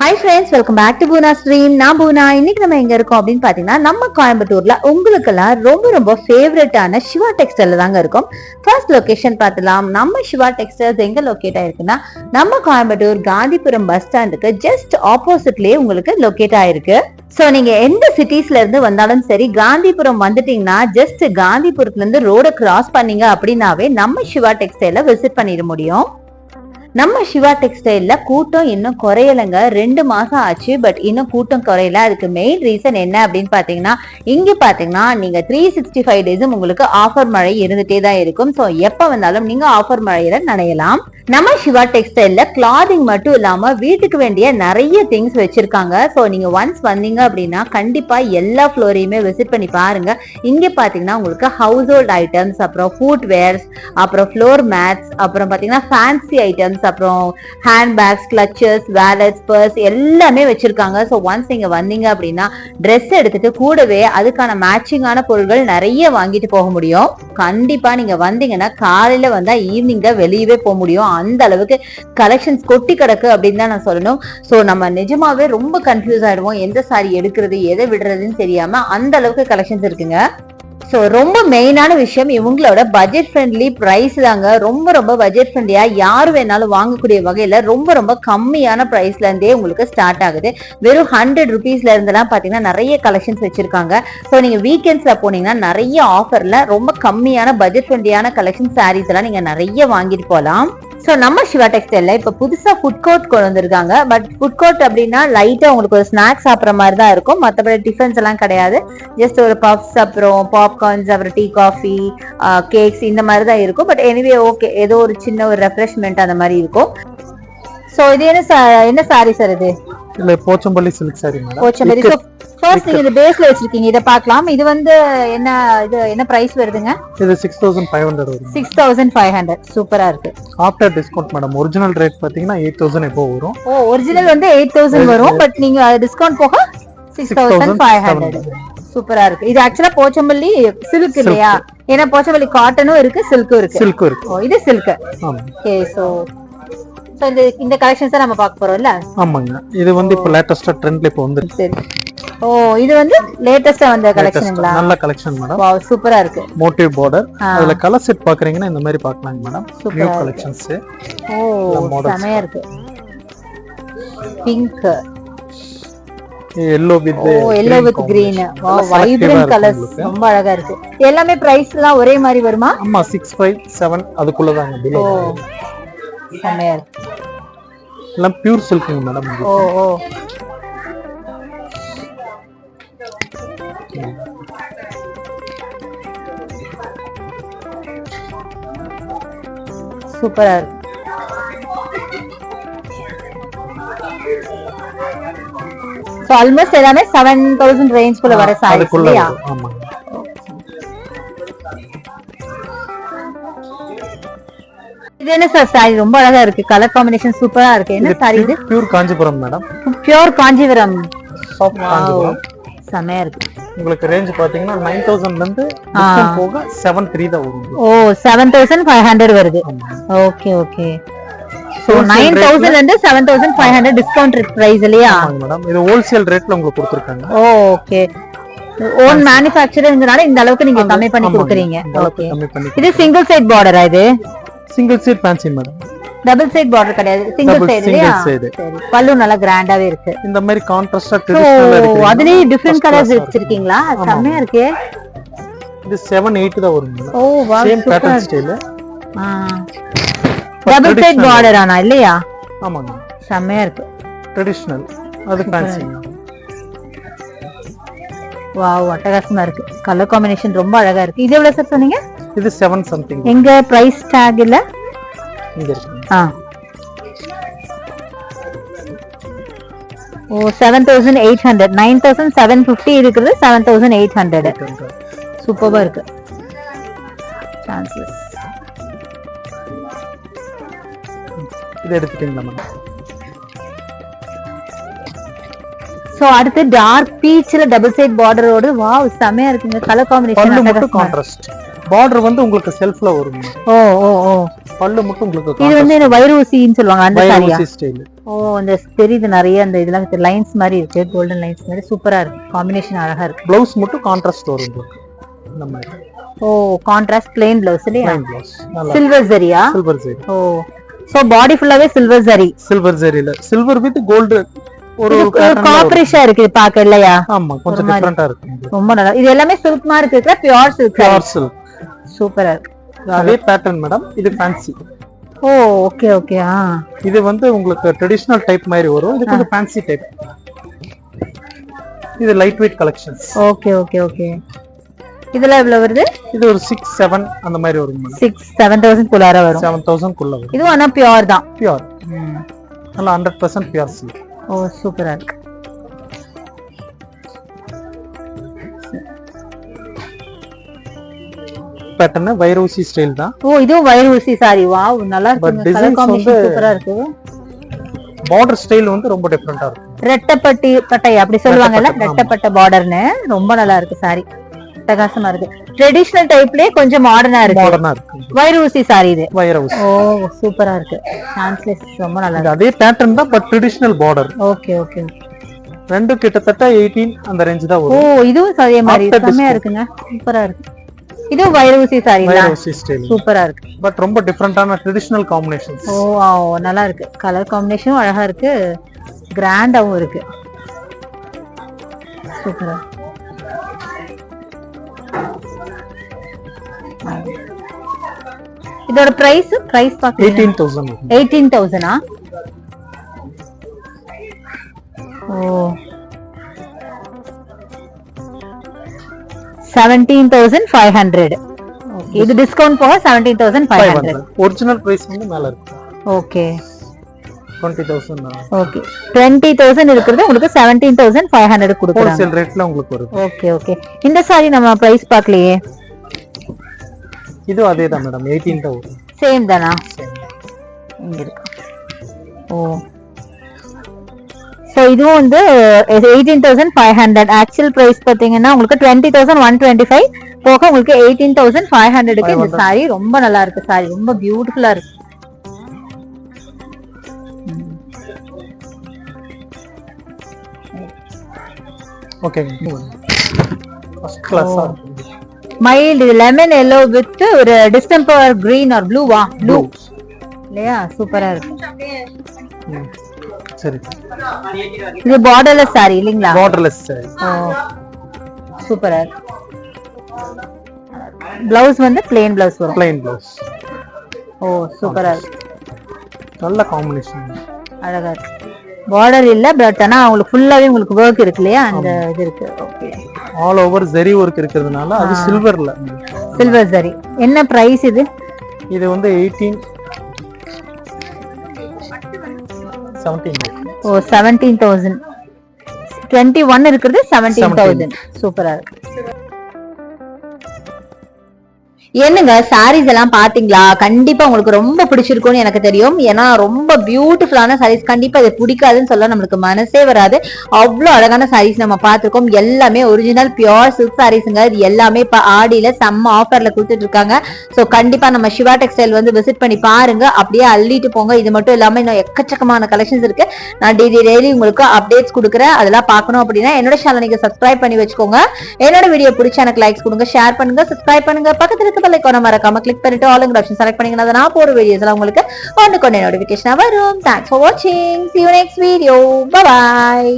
Hi friends welcome back to Poona stream நான் பூனா. இன்னைக்கு நம்ம எங்க இருக்கோம் அப்படின்னு பாத்தீங்கன்னா நம்ம கோயம்புத்தூர்ல உங்களுக்கெல்லாம் ரொம்ப ரொம்ப ஃபேவரட்டான சிவா டெக்ஸ்டைல தாங்க இருக்கும். ஃபர்ஸ்ட் லொகேஷன் பார்த்தலாம். நம்ம சிவா டெக்ஸ்டைல்ஸ் எங்க லொக்கேட் ஆயிருக்குன்னா நம்ம கோயம்புத்தூர் காந்திபுரம் பஸ் ஸ்டாண்டுக்கு ஜஸ்ட் ஆப்போசிட்லயே உங்களுக்கு லொக்கேட் ஆயிருக்கு. ஸோ நீங்க எந்த சிட்டிஸ்ல இருந்து வந்தாலும் சரி காந்திபுரம் வந்துட்டீங்கன்னா ஜஸ்ட் காந்திபுரத்துல இருந்து ரோட கிராஸ் பண்ணீங்க அப்படின்னாவே நம்ம சிவா டெக்ஸ்டைல விசிட் பண்ணிட முடியும். நம்ம சிவா டெக்ஸ்டைல்ல கூட்டம் இன்னும் குறையலைங்க. ரெண்டு மாசம் ஆச்சு பட் இன்னும் கூட்டம் குறையல. அதுக்கு மெயின் ரீசன் என்ன அப்படின்னு பாத்தீங்கன்னா இங்க பாத்தீங்கன்னா நீங்க த்ரீ சிக்ஸ்டி ஃபைவ் டேஸும் உங்களுக்கு ஆஃபர் மழை இருந்துட்டே தான் இருக்கும். ஸோ எப்ப வந்தாலும் நீங்க ஆஃபர் மழையில நனையலாம். நம்ம சிவா டெக்ஸ்டைல்ல கிளாதிங் மட்டும் இல்லாம வீட்டுக்கு வேண்டிய நிறைய திங்ஸ் வச்சிருக்காங்க. ஸோ நீங்க ஒன்ஸ் வந்தீங்க அப்படின்னா கண்டிப்பா எல்லா ஃப்ளோரையுமே விசிட் பண்ணி பாருங்க. இங்க பாத்தீங்கன்னா உங்களுக்கு ஹவுஸ் ஹோல்ட் ஐட்டம்ஸ் அப்புறம் ஃபுட் வேர்ஸ் அப்புறம் ஃப்ளோர் மேட்ஸ் அப்புறம் பாத்தீங்கன்னா ஃபேன்சி ஐட்டம்ஸ் அப்புறம் handbags clutches wallets purse எல்லாமே வச்சிருக்காங்க. ஸோ ஒன்ஸ் இங்கே வந்தீங்க அப்படின்னா ட்ரெஸ் எடுத்துட்டு கூடவே அதுக்கான மேட்சிங்கான பொருட்கள் நிறைய வாங்கிட்டு போக முடியும். கண்டிப்பாக நீங்கள் வந்தீங்கன்னா காலையில் வந்தால் ஈவினிங் தான் வெளியவே போக முடியும். அந்த அளவுக்கு கலெக்ஷன்ஸ் கொட்டி கிடக்கு அப்படின்னு தான் நான் சொல்லணும். ஸோ நம்ம நிஜமாவே ரொம்ப கன்ஃபியூஸ் ஆகிடுவோம் எந்த சாரி எடுக்கிறது எதை விடுறதுன்னு தெரியாமல் அந்த அளவுக்கு கலெக்ஷன்ஸ் இருக்குங்க. ஸோ ரொம்ப மெயினான விஷயம் இவங்களோட பட்ஜெட் ஃப்ரெண்ட்லி ப்ரைஸ் தாங்க. ரொம்ப ரொம்ப பட்ஜெட் ஃப்ரெண்ட்லியா யார் வேணாலும் வாங்கக்கூடிய வகையில் ரொம்ப ரொம்ப கம்மியான ப்ரைஸ்லேருந்தே உங்களுக்கு ஸ்டார்ட் ஆகுது. வெறும் ஹண்ட்ரட் ருபீஸ்ல இருந்தெல்லாம் பார்த்தீங்கன்னா நிறைய கலெக்ஷன்ஸ் வச்சிருக்காங்க. ஸோ நீங்கள் வீக்கெண்ட்ஸில் போனீங்கன்னா நிறைய ஆஃபரில் ரொம்ப கம்மியான பட்ஜெட் ஃப்ரெண்ட்லியான கலெக்ஷன் சாரீஸ் எல்லாம் நீங்கள் நிறைய வாங்கிட்டு போகலாம் ஸோ நம்ம சிவா டெக்ஸ்டைல்ல இப்போ புதுசா ஃபுட் கோர்ட் கொண்டு வந்திருக்காங்க. பட் ஃபுட் கோர்ட் அப்படின்னா லைட்டா உங்களுக்கு ஒரு ஸ்நாக்ஸ் சாப்பிட்ற மாதிரி தான் இருக்கும். மற்றபடி டிஃபன்ஸ் எல்லாம் கிடையாது. ஜஸ்ட் ஒரு பஃப்ஸ் அப்புறம் பாப்கார்ன்ஸ் அப்புறம் டீ காஃபி கேக்ஸ் இந்த மாதிரி தான் இருக்கும். பட் எனிவே ஓகே ஏதோ ஒரு சின்ன ஒரு ரெஃப்ரெஷ்மெண்ட் அந்த மாதிரி இருக்கும். ஸோ இது என்ன என்ன சாரி சார் இது? இல்ல Pochampally silk sari so first நீங்க இது பேஸ்ல வச்சிருக்கீங்க. இதை பார்க்கலாம். இது வந்து என்ன இது என்ன பிரைஸ் வருதுங்க? இது சிக்ஸ் தௌசண்ட் ஃபைவ் ஹண்ட்ரட் வரும். சிக்ஸ் தௌசண்ட் ஃபைவ் ஹண்ட்ரட் சூப்பரா இருக்கு. After discount madam original rate பாத்தீங்கன்னா எயிட் தௌசண்ட் எப்போ வரும். ஓ ஒரிஜினல் வந்து எயிட் தௌசண்ட் வரும். பட் நீங்க டிஸ்கவுண்ட் போக சிக்ஸ் தௌசண்ட் ஃபைவ் ஹண்ட்ரட் சூப்பரா இருக்கு. இது ஆக்சுவலா போச்சம்பள்ளி சில்க் இல்லையா? ஏன்னா போச்சம்பள்ளி காட்டனும் இருக்கு சில்க்கும் இருக்கு. சில்க்கும் இருக்கு. ஓ இது சில்க் ஓகே சோ இந்த இந்த கலெக்ஷன்ஸ் நம்ம பார்க்க போறோம்ல? ஆமாங்க. இது வந்து இப்போ லேட்டஸ்டா ட்ரெண்ட்ல இப்போ வந்துருக்கு. சரி. ஓ இது வந்து லேட்டஸ்டா வந்த கலெக்ஷனுங்களா நல்ல கலெக்ஷன் மேடம் வாவ் சூப்பரா இருக்கு. Motif border. அதுல கலர் செட் பாக்குறீங்கன்னா இந்த மாதிரி பார்க்கலாங்க மேடம் நியூ. கலெக்ஷன்ஸ் ஓ. செமையா இருக்கு. Pink yellow with O yellow with green vibrant colours ரொம்ப அழகா இருக்கு. எல்லாமே பிரைஸ் எல்லாம் ஒரே மாதிரி வருமா? ஆமா சிக்ஸ் ஃபைவ் செவன் அதுக்குள்ளதாங்க பிலோ ஓ செமையா இருக்கு. எல்லாம் பியூர் சில்க்குங்க மேடம் ஓ ஓ. சூப்பரா இருக்கு ஸோ ஆல்மோஸ்ட் எல்லாமே செவன் தௌசண்ட் ரேஞ்ச் குள்ள வர சாரீஸ் இல்லையா? இது என்ன சார் சாரி ரொம்ப அழகா இருக்கு. கலர் காம்பினேஷன் சூப்பரா இருக்கு. என்ன சாரி இது? Pure Kanchipuram madam pure Kanchipuram. செமையா இருக்கு. உங்களுக்கு ரேஞ்ச் பாத்தீங்கன்னா நைன் தௌசண்ட்ல இருந்து discount போக செவன் த்ரீ தான் வரும் ஓ செவன் தௌசண்ட் ஃபைவ் ஹண்ட்ரட் வருது. ஓகே ஓகே ஸோ நைன் தௌசண்ட்ல இருந்து seven thousand five hundred discount price இல்லையா? மேடம் இது ஹோல்சேல் ரேட்ல உங்களுக்கு கொடுத்துருக்காங்க. ஓ ஓகே ஓன் மேனுஃபேக்சருங்கிறனால இந்த அளவுக்கு நீங்க கம்மி பண்ணி. கொடுக்குறீங்க. ஓகே இது சிங்கிள் சைட் பார்டரா இது? Single seat fancy madam double side border கிடையாது. சிங்கிள் சைடு இல்லையா? பல்லு நல்லா கிராண்டாவே இருக்கு. இந்த மாதிரி கான்ட்ராஸ்டா ட்ரெடிஷனல் அதுலயே டிஃப்ரெண்ட் கலர்ஸ் வச்சிருக்கீங்களா? செம்மையா இருக்கே. இது செவன் எயிட் தான் வரும். ஓ வா same pattern style double side border ஆனா இல்லையா? ஆமாங்க. செம்மையா இருக்கு. ட்ரெடிஷனல் அது ஃபேன்சி வாவ் அட்டகாசமா இருக்கு. கலர் காம்பினேஷன் ரொம்ப அழகா இருக்கு. இது எவ்வளவு சார் சொன்னீங்க? இது செவன் சம்திங் எங்க பிரைஸ் டேக் இல்ல? ஆ. ஓ seven thousand eight hundred nine thousand seven fifty இருக்கிறது செவன் தௌசண்ட் எயிட் ஹண்ட்ரட் சூப்பராக இருக்கு. சான்சஸ் இது எடுத்துட்டீங்களா ஸோ அடுத்து டார்க் பீச்ல டபுள் சைட் பார்டரோடு வாவ் செமையா இருக்குங்க. கலர் மட்டும் காம்பினேஷன் கான்ட்ராஸ்ட் பார்டர் வந்து உங்களுக்கு செல்ஃப்ல வரும். ஓ ஓ ஓ. பல்லு மட்டும் உங்களுக்கு இது வந்து இந்த வைரூசின்னு சொல்லுவாங்க அந்த சாரியா ஸ்டைல் ஓ இந்த தெரியுது நிறைய அந்த இதெல்லாம் லைன்ஸ் மாதிரி இருக்கு கோல்டன் லைன்ஸ் மாதிரி. சூப்பரா இருக்கு. காம்பினேஷன் அழகா இருக்கு. பிளவுஸ் மட்டும் கான்ட்ராஸ்ட் வரும் உங்களுக்கு. இந்த மாதிரி. ஓ கான்ட்ராஸ்ட் பிளெயின் பிளவுஸ் இல்லையா? சில்வர் சரியா சில்வர் ஜெரி ஓ. சோ பாடி ஃபுல்லாவே சில்வர் சரி சில்வர் ஜெரியில சில்வர் வித் கோல்டு ஒரு. காப்பரிஷா இருக்கு பாக்க இல்லையா? ஆமா கொஞ்சம். டிஃபரெண்டா இருக்கும் ரொம்ப நல்லா. இது எல்லாமே சில்க் மாதிரி இருக்கு பியூர் சில்க் பியூர் சில்க் சூப்பரா இருக்கு. அதே பேட்டர்ன் மேடம் இது ஃபேன்சி ஓ ஓகே ஓகே ஆ. இது வந்து உங்களுக்கு ட்ரெடிஷனல் டைப் மாதிரி வரும். இது கொஞ்சம் ஃபேன்சி டைப் இது light weight collections okay okay okay இதெல்லாம் எவ்வளவு வருது? இது ஒரு சிக்ஸ் செவன் அந்த மாதிரி வரும் சிக்ஸ் செவன் தௌசண்ட் குள்ளார வரும். செவன் தௌசண்ட் குள்ள வரும். இதுவும் ஆனா பியூர் தான். பியூர் நல்லா ஹண்ட்ரட் பர்சன்ட் பியூர் சில்க் ஓ சூப்பரா இருக்கு. பேட்டர்ன் வைரோசி ஸ்டைல் தான். ஓ இதுவும் வயர் ஊசி சாரி வாவ் நல்லா இருக்கு கலர் காம்பினேஷன் சூப்பரா இருக்கு. பார்டர் ஸ்டைல் வந்து ரொம்ப டிஃப்ரெண்டா இருக்கும். ரெட்டப்பட்டி பட்டை அப்படி சொல்லுவாங்கல்ல ரெட்டப்பட்டை, பார்டர்னு ரொம்ப நல்லா இருக்கு சாரி அட்டகாசமா இருக்கு. ட்ரெடிஷனல் டைப்லயே கொஞ்சம் மாடர்னா இருக்கு. மாடர்னா இருக்கு. வயர் ஊசி சாரி இது. வைரோஸ் ஓ சூப்பரா இருக்கு. சான்ஸ்லெஸ் ரொம்ப நல்லா இது அதே பேட்டர்ன் தான் பட் ட்ரெடிஷனல் பார்டர் இருக்கு ஓகே ஓகே ரெண்டும் கிட்டத்தட்ட எயிட்டீன் அந்த ரேஞ்ச் தான் ஓ இதுவும் அதே மாதிரி. செம்மையா. இருக்குங்க. சூப்பரா இருக்கு. இதுவும் வயர் ஊசி சாரி வைரோசி ஸ்டைல் சூப்பரா இருக்கு. பட் ரொம்ப டிஃப்ரெண்டான ட்ரெடிஷனல் காம்பினேஷன்ஸ் ஓ wow, நல்லா இருக்கு. கலர் காம்பினேஷனும் அழகா இருக்கு. கிராண்டாவும் இருக்கு. சூப்பரா. இதோட பிரைஸ் பிரைஸ் தௌசண்ட் எயிட்டீன் தௌசண்டா ஓ. செவன்டீன் தௌசண்ட் ஃபைவ் ஹண்ட்ரட் இது டிஸ்கவுண்ட் போக seventeen thousand five hundred original price வந்து மேல இருக்கும் okay thousand okay twenty thousand இருக்கிறது உங்களுக்கு செவன்டீன் தௌசண்ட் ஃபைவ் ஹண்ட்ரட் கொடுக்குறாங்க. ரேட்ல உங்களுக்கு வரும் ஓகே ஓகே இந்த சாரி நம்ம பிரைஸ் பார்க்கலையே? அதே தான் மேடம் எயிட்டீன் வரும் சேம் தானா? இங்க இருக்கு. ஓ. இதுவும் வந்து eighteen thousand five hundred actual price பார்த்தீங்கன்னா உங்களுக்கு twenty thousand one twenty five போக உங்களுக்கு எயிட்டீன் தௌசண்ட் ஃபைவ் ஹண்ட்ரடுக்கு இந்த சாரி ரொம்ப நல்லா இருக்கு சாரி ரொம்ப பியூட்டிஃபுல்லா இருக்கு. மைல்டு லெமன் எல்லோ வித் ஒரு டிஸ்டம்பர் கிரீன் ஆர் ப்ளூவா ப்ளூ இல்லையா? சூப்பரா இருக்கு. சரி. இது பார்டர்லெஸ் சாரி இல்லைங்களா? பார்டர்லெஸ் சாரி ஓ சூப்பரா இருக்கு. பிளவுஸ் வந்து பிளேன் பிளவுஸ் வரும். பிளைன் ப்ளவுஸ் ஓ சூப்பரா இருக்கு. நல்ல காம்பினேஷன் அழகா இருக்கு. பார்டர் இல்ல பட் ஆனா உங்களுக்கு ஃபுல்லாவே உங்களுக்கு ஒர்க் இருக்கு இல்லையா? அந்த இது இருக்கு. Okay all over zari work இருக்கிறதுனால அது சில்வர்ல சில்வர் சரி என்ன பிரைஸ் இது? இது வந்து எயிட்டீன் ஓ செவன்டீன் தௌசண்ட் டுவெண்ட்டி ஒன் இருக்கிறது செவன்டீன் தௌசண்ட் சூப்பரா இருக்கு. என்னங்க சாரீஸ் எல்லாம் பாத்தீங்களா? கண்டிப்பா உங்களுக்கு ரொம்ப பிடிச்சிருக்கும்னு எனக்கு தெரியும். ஏன்னா ரொம்ப பியூட்டிஃபுல்லான சாரீஸ் கண்டிப்பா இது பிடிக்காதுன்னு சொல்ல நம்மளுக்கு மனசே வராது. அவ்வளோ அழகான சாரீஸ் நம்ம பார்த்துருக்கோம் எல்லாமே ஒரிஜினல் பியோர் சில்க் சாரீஸ்ங்க இது எல்லாமே இப்போ ஆடியில செம்ம ஆஃபர்ல கொடுத்துட்டு இருக்காங்க ஸோ கண்டிப்பா நம்ம சிவா டெக்ஸ்டைல் வந்து விசிட் பண்ணி பாருங்க. அப்படியே அள்ளிட்டு போங்க. இது மட்டும் இல்லாம இன்னும் எக்கச்சக்கமான கலெக்ஷன்ஸ் இருக்கு. நான் டெய்லி டெய்லி உங்களுக்கு அப்டேட்ஸ் கொடுக்குறேன். அதெல்லாம் பார்க்கணும் அப்படின்னா என்னோட சேனல் நீங்க சப்ஸ்கிரைப் பண்ணி வச்சுக்கோங்க. என்னோட வீடியோ பிடிச்ச எனக்கு லைக்ஸ் கொடுங்க ஷேர் பண்ணுங்க சப்ஸ்கிரைப் பண்ணுங்க. பக்கத்துல இருக்க பல்லை ஐக்கான மறக்காம கிளிக் பண்ணிட்டு ஆல் ஆப்ஷன் செலக்ட் பண்ணீங்கன்னா நான் போற வீடியோஸ் உங்களுக்கு ஒன்று கொண்டு நோட்டிபிகேஷன் வரும். தேங்க்ஸ் ஃபார் வாட்சிங் see you next video bye